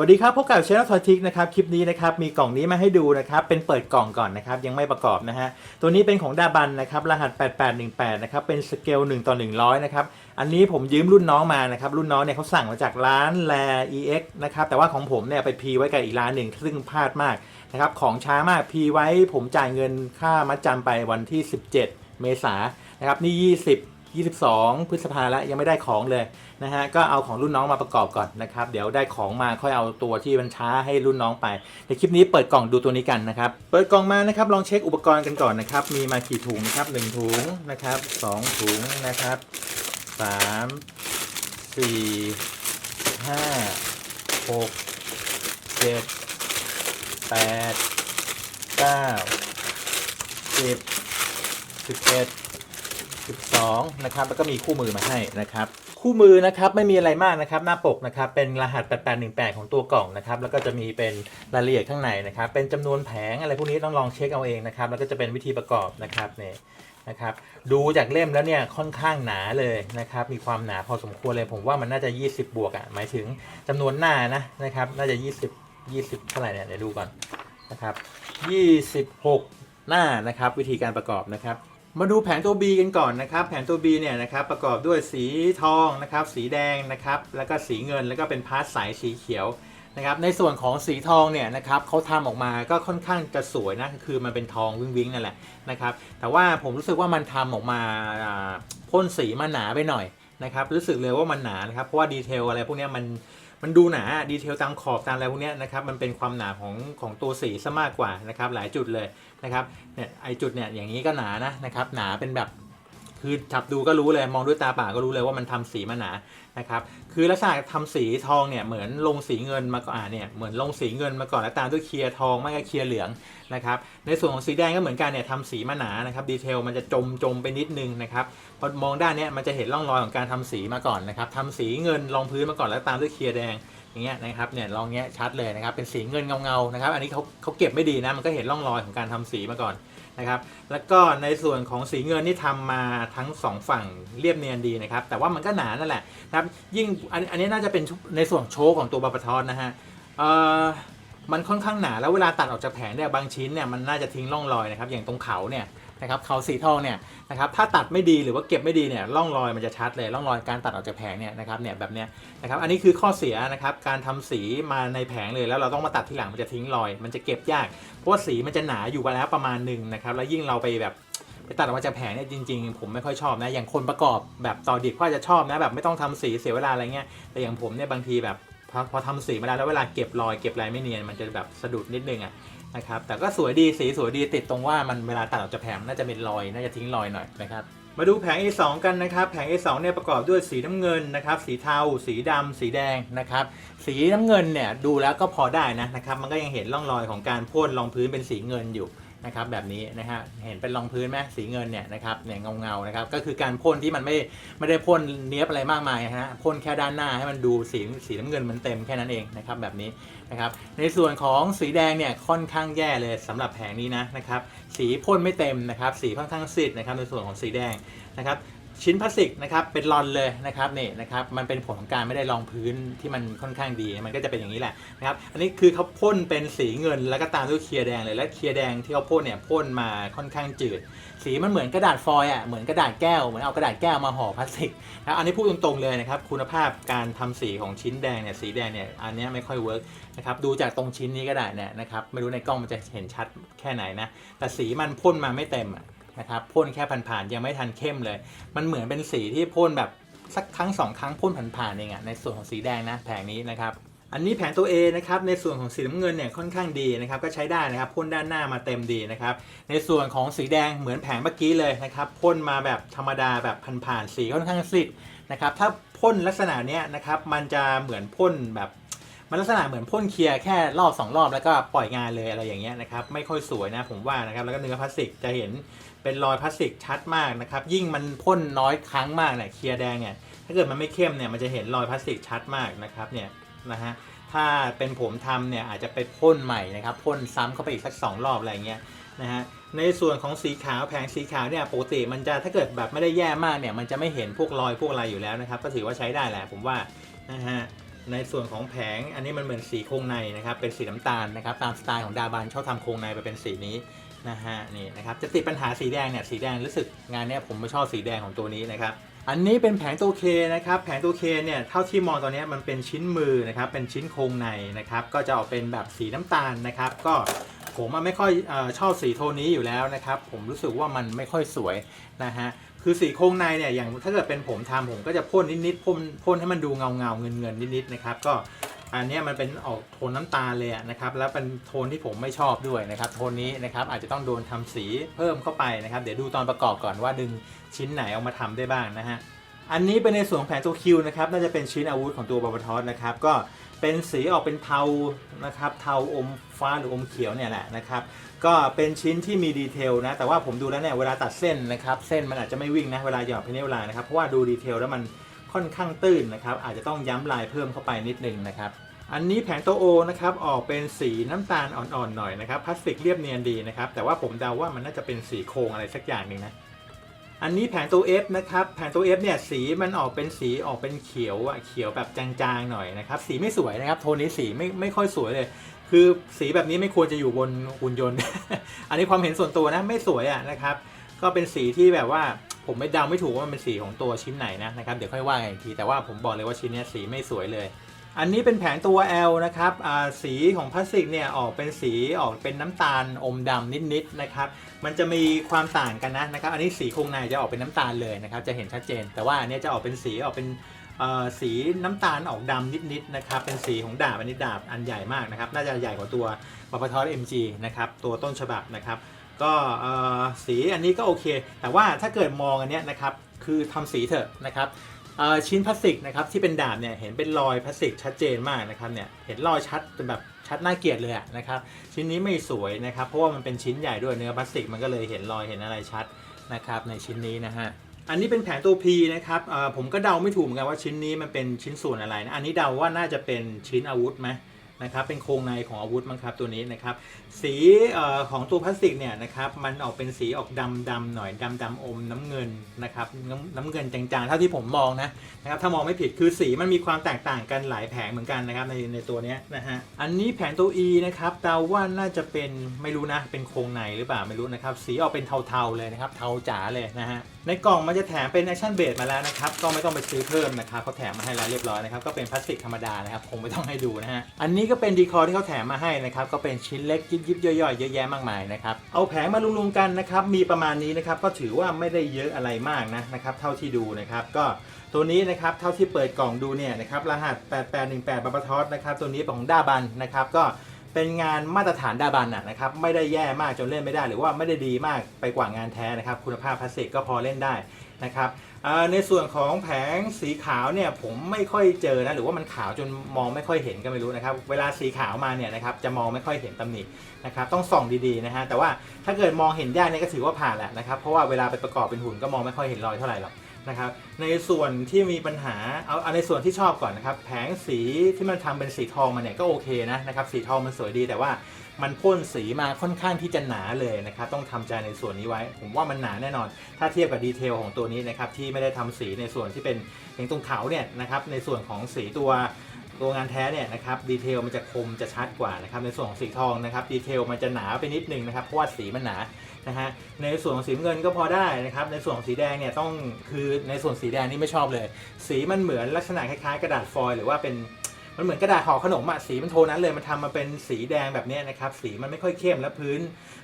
สวัสดีครับพบกับช anel ทอทิกนะครับคลิปนี้นะครับมีกล่องนี้มาให้ดูนะครับเป็นเปิดกล่องก่อนนะครับยังไม่ประกอบนะฮะตัวนี้เป็นของดาบันนะครับรหัส 8818นะครับเป็นสเกล1ต่อ100นะครับอันนี้ผมยืมรุ่นน้องมานะครับรุ่นน้องเนี่ยเขาสั่งมาจากร้านแล EX นะครับแต่ว่าของผมเนี่ยไปพีไว้กับอีกร้านหนึ่งซึ่งพลาดมากนะครับของช้ามากพีไว้ผมจ่ายเงินค่ามัดจำไปวันที่ 17 เมษายนนะครับนี่ 20 22 พฤษภาแล้วยังไม่ได้ของเลย นะฮะก็เอาของรุ่นน้องมาประกอบก่อนนะครับ เดี๋ยวได้ของมาค่อยเอาตัวที่มันช้าให้รุ่นน้องไป ในคลิปนี้เปิดกล่องดูตัวนี้กันนะครับ เปิดกล่องมานะครับลองเช็คอุปกรณ์กันก่อนนะครับ มีมากี่ถุงนะครับ1ถุงนะครับ2ถุงนะครับ3 4 5 6 7 8 9 10 11 12นะครับ แล้วก็มีคู่มือมาให้นะครับ คู่มือนะครับไม่มีอะไรมากนะครับหน้าปกนะครับเป็นรหัส 8818 ของตัวกล่องนะครับแล้วก็จะมีเป็นรายละเอียดข้างในนะครับเป็นจำนวนแผงอะไรพวกนี้ต้องลองเช็คเอาเองนะครับแล้วก็จะเป็นวิธีประกอบนะครับเนี่ยนะครับดูจากเล่มแล้วเนี่ยค่อนข้างหนาเลยนะครับมีความหนาพอสมควรเลยผมว่ามันน่าจะ 20 บวกอะ่ะหมายถึงจำนวนหน้านะนะครับน่าจะ 20 20เท่าไหร่เนี่ยเดี๋ยวดูก่อนนะครับ26 หน้านะครับวิธีการประกอบนะครับ มาดูแผงตัว B กันก่อนนะครับ แผงตัว B เนี่ยนะครับประกอบด้วยสีทองนะครับ สีแดงนะครับ แล้วก็สีเงิน แล้วก็เป็นพาร์ทสายสีเขียวนะครับ ในส่วนของสีทองเนี่ยนะครับเขาทำออกมาก็ค่อนข้างจะสวยนะคือมันเป็นทองวิ้งวิงนั่นแหละนะครับ แต่ว่าผมรู้สึกว่ามันทำออกมาพ่นสีมาหนาไปหน่อยนะครับ รู้สึกเลยว่ามันหนานะครับ เพราะว่าดีเทลอะไรพวกนี้มันมันดูหนาดีเทลตามขอบตามอะไรพวกนี้นะครับ มันเป็นความหนาของของตัวสีซะมากกว่านะครับ หลายจุดเลย นะครับเนี่ยไอจุดเนี่ยอย่างนี้ก็หนานะนะครับหนาเป็นแบบคือจับดูก็รู้เลยมองด้วยตาเปล่าก็รู้เลยว่ามันทำสีมาหนานะครับคือลักษณะทำสีทองเนี่ยเหมือนลงสีเงินมาก่อนเนี่ยเหมือนลงสีเงินมาก่อนแล้วตามด้วยเคลียร์ทองไม่ก็เคลียร์เหลืองนะครับในส่วนของสีแดงก็เหมือนกันเนี่ยทำสีมาหนานะครับดีเทลมันจะจมจมไปนิดนึงนะครับพอมองด้านเนี้ยมันจะเห็นร่องรอยของการทำสีมาก่อนนะครับทำสีเงินรองพื้นมาก่อนแล้วตามด้วยเคลียร์แดง อย่างเงี้ยนะครับเนี่ยลองเงี้ยชัดเลยนะครับเป็นสีเงินเงาๆนะครับ อันนี้เขาเขาเก็บไม่ดีนะมันก็เห็นร่องรอยของการทำสีมาก่อนนะครับแล้วก็ในส่วนของสีเงินนี่ทำมาทั้งสองฝั่งเรียบเนียนดีนะครับแต่ว่ามันก็หนานั่นแหละนะครับยิ่งอันอันนี้น่าจะเป็นในส่วนโชว์ของตัวบาปะทอนนะฮะเอ่อมันค่อนข้างหนาแล้วเวลาตัดออกจากแผงเนี่ยบางชิ้นเนี่ยมันน่าจะทิ้งร่องรอยนะครับอย่างตรงเขาเนี่ย นะครับเขาสีทองเนี่ยนะครับถ้าตัดไม่ดีหรือว่าเก็บไม่ดีเนี่ยร่องรอยมันจะชัดเลยร่องรอยการตัดออกจากแผงเนี่ยนะครับเนี่ยแบบเนี้ยนะครับอันนี้คือข้อเสียนะครับการทำสีมาในแผงเลยแล้วเราต้องมาตัดทีหลังมันจะทิ้งรอย มันจะเก็บยาก เพราะว่าสีมันจะหนาอยู่ไปแล้วประมาณหนึ่งนะครับแล้วยิ่งเราไปแบบไปตัดออกมาจากแผงเนี่ยจริงๆ ผมไม่ค่อยชอบนะ อย่างคนประกอบแบบต่อดิบก็อาจจะชอบนะ แบบไม่ต้องทำสีเสียเวลาอะไรเงี้ยแต่อย่างผมเนี่ยบางทีแบบพอพอทำสีมาแล้วแล้วเวลาเก็บรอยเก็บลายไม่เนียนมันจะแบบสะดุดนิดนึงอะ นะครับ แต่ก็สวยดีสีสวยดีติดตรงว่ามันเวลาตัดออกจากแผงน่าจะเป็นรอยน่าจะทิ้งรอยหน่อยนะครับมาดูแผง A2 กันนะครับ แผง A2 เนี่ยประกอบด้วยสีน้ำเงินนะครับ สีเทา สีดำสีแดงนะครับ สีน้ำเงินเนี่ยดูแล้วก็พอได้นะนะครับ มันก็ยังเห็นร่องรอยของการพ่นรองพื้นเป็นสีเงินอยู่ นะครับแบบนี้นะฮะเห็นเป็นรองพื้นไหมสีเงินเนี่ยนะครับเนี่ยเงาเงานะครับก็คือการพ่นที่มันไม่ไม่ได้พ่นเนี้ยบอะไรมากมายนะฮะพ่นแค่ด้านหน้าให้มันดูสีสีน้ำเงินมันเต็มแค่นั้นเองนะครับแบบนี้นะครับในส่วนของสีแดงเนี่ยค่อนข้างแย่เลยสำหรับแผงนี้นะนะครับสีพ่นไม่เต็มนะครับสีค่อนข้างซีดนะครับในส่วนของสีแดงนะครับ ชิ้นพลาสติกนะครับเป็นรอนเลยนะครับนี่นะครับมันเป็นผลของการไม่ได้รองพื้นที่มันค่อนข้างดีมันก็จะเป็นอย่างนี้แหละนะครับอันนี้คือเขาพ่นเป็นสีเงินแล้วก็ตามด้วยเคลียร์แดงเลยและเคลียร์แดงที่เขาพ่นเนี่ยพ่นมาค่อนข้างจืด สีมันเหมือนกระดาษฟอยล์อะเหมือนกระดาษแก้วเหมือนเอากระดาษแก้วมาห่อพลาสติกนะอันนี้พูดตรงๆเลยนะครับคุณภาพการทำสีของชิ้นแดงเนี่ยสีแดงเนี่ยอันนี้ไม่ค่อยเวิร์กนะครับดูจากตรงชิ้นนี้ก็ได้เนี่ยนะครับไม่รู้ในกล้องมันจะเห็นชัดแค่ไหนนะแต่สีมันพ่นมาไม่เต็มอะ นะครับพ่นแค่ผ่านๆยังไม่ทันเข้มเลย มันเหมือนเป็นสีที่พ่นแบบสักครั้งสองครั้งพ่นผ่านๆเองอะในส่วนของสีแดงนะแผงนี้นะครับอันนี้แผงตัว A นะครับในส่วนของสีน้ำเงินเนี่ยค่อนข้างดีนะครับก็ใช้ได้นะครับพ่นด้านหน้ามาเต็มดีนะครับในส่วนของสีแดงเหมือนแผงเมื่อกี้เลยนะครับพ่นมาแบบธรรมดาแบบผ่านๆสีค่อนข้างซีดนะครับถ้าพ่นลักษณะเนี้ยนะครับมันจะเหมือนพ่นแบบมันลักษณะเหมือนพ่นเคลียร์แค่รอบสองรอบแล้วก็ปล่อยงานเลยอะไรอย่างเงี้ยนะครับไม่ค่อยสวยนะผมว่านะครับแล้วก็เนื้อพลาสติกจะเห็น เป็นรอยพลาสติกชัดมากนะครับ ยิ่งมันพ่นน้อยครั้งมากเนี่ยเคลียร์แดงเนี่ยถ้าเกิดมันไม่เข้มเนี่ยมันจะเห็นรอยพลาสติกชัดมากนะครับเนี่ยนะฮะถ้าเป็นผมทำเนี่ยอาจจะไปพ่นใหม่นะครับพ่นซ้ำเข้าไปอีกสักสองรอบอะไรเงี้ยนะฮะในส่วนของสีขาวแผงสีขาวเนี่ยปกติมันจะถ้าเกิดแบบไม่ได้แย่มากเนี่ยมันจะไม่เห็นพวกรอยพวกอะไรอยู่แล้วนะครับก็ถือว่าใช้ได้แหละผมว่านะฮะในส่วนของแผงอันนี้มันเหมือนสีโครงในนะครับเป็นสีน้ำตาลนะครับตามสไตล์ของดาบันชอบทำโครงในไปเป็นสีนี้ นะฮะนี่นะครับจะติดปัญหาสีแดงเนี่ยสีแดงรู้สึกงานเนี้ยผมไม่ชอบสีแดงของตัวนี้นะครับอันนี้เป็นแผงตัวเคนะครับแผงตัวเคเนี่ยเท่าที่มองตอนเนี้ยมันเป็นชิ้นมือนะครับเป็นชิ้นโครงในนะครับก็จะออกเป็นแบบสีน้ำตาลนะครับก็ผมไม่ค่อยอชอบสีโทนนี้อยู่แล้วนะครับผมรู้สึกว่ามันไม่ค่อยสวยนะฮะคือสีโครงในเนี่ยอย่างถ้าเกิดเป็นผมทำผมก็จะพ่นนิดๆพ่นพ่นให้มันดูเงาเงาเงินเงินนิดๆนะครับก็ อันนี้มันเป็นออกโทนน้ำตาลเลยนะครับแล้วเป็นโทนที่ผมไม่ชอบด้วยนะครับโทนนี้นะครับอาจจะต้องโดนทำสีเพิ่มเข้าไปนะครับเดี๋ยวดูตอนประกอบก่อนว่าดึงชิ้นไหนออกมาทำได้บ้างนะฮะอันนี้เป็นในส่วนของแผงตัวคิวนะครับน่าจะเป็นชิ้นอาวุธของตัวบาบาทอสนะครับก็เป็นสีออกเป็นเทานะครับเทาอมฟ้าหรืออมเขียวเนี่ยแหละนะครับก็เป็นชิ้นที่มีดีเทลนะแต่ว่าผมดูแล้วเนี่ยเวลาตัดเส้นนะครับเส้นมันอาจจะไม่วิ่งนะเวลาหยอดเพนเวลานะครับเพราะว่าดูดีเทลแล้วมัน ค่อนข้างตื้นนะครับ อาจจะต้องย้ำลายเพิ่มเข้าไปนิดนึงนะครับ อันนี้แผงตัวโอนะครับออกเป็นสีน้ำตาลอ่อนๆหน่อยนะครับพลาสติกเรียบเนียนดีนะครับแต่ว่าผมเดาว่ามันน่าจะเป็นสีโครงอะไรสักอย่างหนึ่งนะอันนี้แผงตัว F นะครับ แผงตัว F เนี่ยสีมันออกเป็นสีออกเป็นเขียวอะเขียวแบบจางๆหน่อยนะครับ สีไม่สวยนะครับโทนนี้สีไม่ไม่ค่อยสวยเลย คือสีแบบนี้ไม่ควรจะอยู่บนหุ่นยนต์ อันนี้ความเห็นส่วนตัวนะไม่สวยอะนะครับ ก็เป็นสีที่แบบว่า ผมไม่เดาไม่ถูกว่ามันเป็นสีของตัวชิ้นไหนนะนะครับเดี๋ยวค่อยว่ากันอีกทีแต่ว่าผมบอกเลยว่าชิ้นนี้สีไม่สวยเลย อันนี้เป็นแผงตัว L นะครับสีของพลาสติกเนี่ยออกเป็นสีออกเป็นน้ำตาลอมดำนิดๆนะครับมันจะมีความต่างกันนะนะครับอันนี้สีโครงในจะออกเป็นน้ำตาลเลยนะครับจะเห็นชัดเจน แต่ว่าอันนี้จะออกเป็นสีออกเป็นสีน้ำตาลออกดำนิดๆนะครับเป็นสีของดาบอันนี้ดาบอันใหญ่มากนะครับน่าจะใหญ่กว่าตัวปปทอ MG นะครับตัวต้นฉบับนะครับ ก็สีอันนี้ก็โอเค แต่ว่าถ้าเกิดมองอันเนี้ยนะครับ คือทำสีเถอะนะครับชิ้นพลาสติกนะครับที่เป็นดาบเนี่ยเห็นเป็นรอยพลาสติกชัดเจนมากนะครับเนี่ยเห็นรอยชัดเป็นแบบชัดน่าเกลียดเลยนะครับชิ้นนี้ไม่สวยนะครับเพราะว่ามันเป็นชิ้นใหญ่ด้วยเนื้อพลาสติกมันก็เลยเห็นรอยเห็นอะไรชัดนะครับในชิ้นนี้นะฮะอันนี้เป็นแผงตัว P นะครับผมก็เดาไม่ถูกเหมือนกันว่าชิ้นนี้มันเป็นชิ้นส่วนอะไรนะอันนี้เดาว่าน่าจะเป็นชิ้นอาวุธไหม นะครับเป็นโครงในของอาวุธมั้งครับตัวนี้นะครับสีออของตัวพลาสติกเนี่ยนะครับมันออกเป็นสีออกดำดำหน่อยดำดำอมน้ำเงินนะครับน้ำน้ำเงินจางๆเท่าที่ผมมองนะนะครับถ้ามองไม่ผิดคือสีมันมีความแตกต่างกันหลายแผงเหมือนกันนะครับในในตัวนี้นะฮะอันนี้แผงตัว E นะครับเดาว่าน่าจะเป็นไม่รู้นะเป็นโครงในหรือเปล่าไม่รู้นะครับสีออกเป็นเทาๆเลยนะครับเทาจ๋าเลยนะฮะ ในกล่องมันจะแถมเป็นแอคชั่นเบสมาแล้วนะครับ ก็ไม่ต้องไปซื้อเพิ่มนะครับเขาแถมมาให้แล้วเรียบร้อยนะครับ ก็เป็นพลาสติกธรรมดานะครับ คงไม่ต้องให้ดูนะฮะ อันนี้ก็เป็นดีคอร์ที่เขาแถมมาให้นะครับ ก็เป็นชิ้นเล็กยิบยิบย่อยๆ เยอะแยะมากมายนะครับ เอาแผงมาลุมๆกันนะครับ มีประมาณนี้นะครับ ก็ถือว่าไม่ได้เยอะอะไรมากนะนะครับ เท่าที่ดูนะครับ ก็ตัวนี้นะครับ เท่าที่เปิดกล่องดูเนี่ยนะครับ รหัส 8818บับทอสนะครับ ตัวนี้เป็นของด้าบันนะครับ ก็ เป็นงานมาตรฐานด้าบันนะครับไม่ได้แย่มากจนเล่นไม่ได้ หรือว่าไม่ได้ดีมากไปกว่างานแท้นะครับ คุณภาพพลาสติกก็พอเล่นได้นะครับในส่วนของแผงสีขาวเนี่ยผมไม่ค่อยเจอนะหรือว่ามันขาวจนมองไม่ค่อยเห็นก็ไม่รู้นะครับเวลาสีขาวมาเนี่ยนะครับจะมองไม่ค่อยเห็นตำหนินะครับต้องส่องดีๆนะฮะแต่ว่าถ้าเกิดมองเห็นยากเนี่ยก็ถือว่าผ่านแหละนะครับเพราะว่าเวลาไปประกอบเป็นหุ่นก็มองไม่ค่อยเห็นรอยเท่าไหร่หรอก นะครับในส่วนที่มีปัญหาเอาเอาในส่วนที่ชอบก่อนนะครับแผงสีที่มันทำเป็นสีทองมาเนี่ยก็โอเคนะนะครับสีทองมันสวยดีแต่ว่ามันพ่นสีมาค่อนข้างที่จะหนาเลยนะครับต้องทำใจในส่วนนี้ไว้ ผมว่ามันหนาแน่นอน ถ้าเทียบกับดีเทลของตัวนี้นะครับที่ไม่ได้ทำสีในส่วนที่เป็นอย่างตรงเขาเนี่ยนะครับในส่วนของสีตัว ตัวงานแท้เนี่ยนะครับดีเทลมันจะคมจะชัดกว่านะครับในส่วนของสีทองนะครับดีเทลมันจะหนาไปนิดนึงนะครับเพราะว่าสีมันหนานะฮะในส่วนของสีเงินก็พอได้นะครับในส่วนของสีแดงเนี่ยต้องคือในส่วนสีแดงนี่ไม่ชอบเลย สีมันเหมือนลักษณะคล้ายๆ กระดาษฟอยล์หรือว่าเป็น มันเหมือนกระดาษห่อขนมอะสีมันโทนนั้นเลยมันทำมาเป็นสีแดงแบบนี้นะครับสีมันไม่ค่อยเข้มและพื้น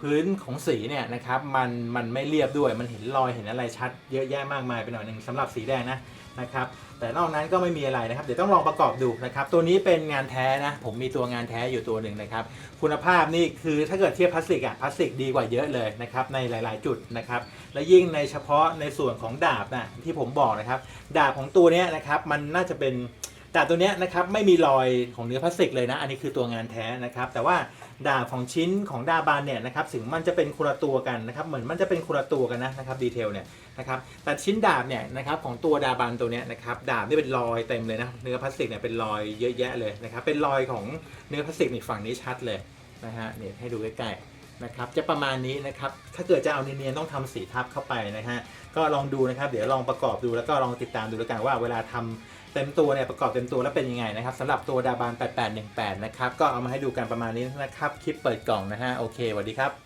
พื้นของสีเนี่ยนะครับมันมันไม่เรียบด้วยมันเห็นรอยเห็นอะไรชัดเยอะแยะมากมายไปหน่อยหนึ่งสำหรับสีแดงนะนะครับแต่นอกนั้นก็ไม่มีอะไรนะครับ เดี๋ยวต้องลองประกอบดูนะครับ ตัวนี้เป็นงานแท้นะ ผมมีตัวงานแท้อยู่ตัวหนึ่งนะครับ คุณภาพนี่คือถ้าเกิดเทียบพลาสติกอะพลาสติกดีกว่าเยอะเลยนะครับ ในหลาย ๆ จุดนะครับ และยิ่งในเฉพาะในส่วนของดาบนะที่ผมบอกนะครับ ดาบของตัวนี้นะครับมันน่าจะเป็น ดาบตัวเนี้ยนะครับไม่มีรอยของเนื้อพลาสติกเลยนะ อันนี้คือตัวงานแท้นะครับ แต่ว่าดาบของชิ้นของดาบานเนี่ยนะครับถึงมันจะเป็นคนละตัวกันนะครับเหมือนมันจะเป็นคนละตัวกันนะนะครับดีเทลเนี่ยนะครับแต่ชิ้นดาบเนี่ยนะครับของตัวดาบานตัวเนี้ยนะครับดาบนี่เป็นรอยเต็มเลยนะเนื้อพลาสติกเนี่ยเป็นรอยเยอะแยะเลยนะครับเป็นรอยของเนื้อพลาสติกนี่ฝั่งนี้ชัดเลยนะฮะเนี่ยให้ดูใกล้ๆ นะครับจะประมาณนี้นะครับถ้าเกิดจะเอาเนียนๆต้องทำสีทับเข้าไปนะฮะก็ลองดูนะครับเดี๋ยวลองประกอบดูแล้วก็ลองติดตามดูแล้วกันว่าเวลาทำเต็มตัวเนี่ยประกอบเต็มตัวแล้วเป็นยังไงนะครับสำหรับตัวดาบาน 8818 นะครับก็เอามาให้ดูกันประมาณนี้นะครับคลิปเปิดกล่องนะฮะโอเคสวัสดีครับ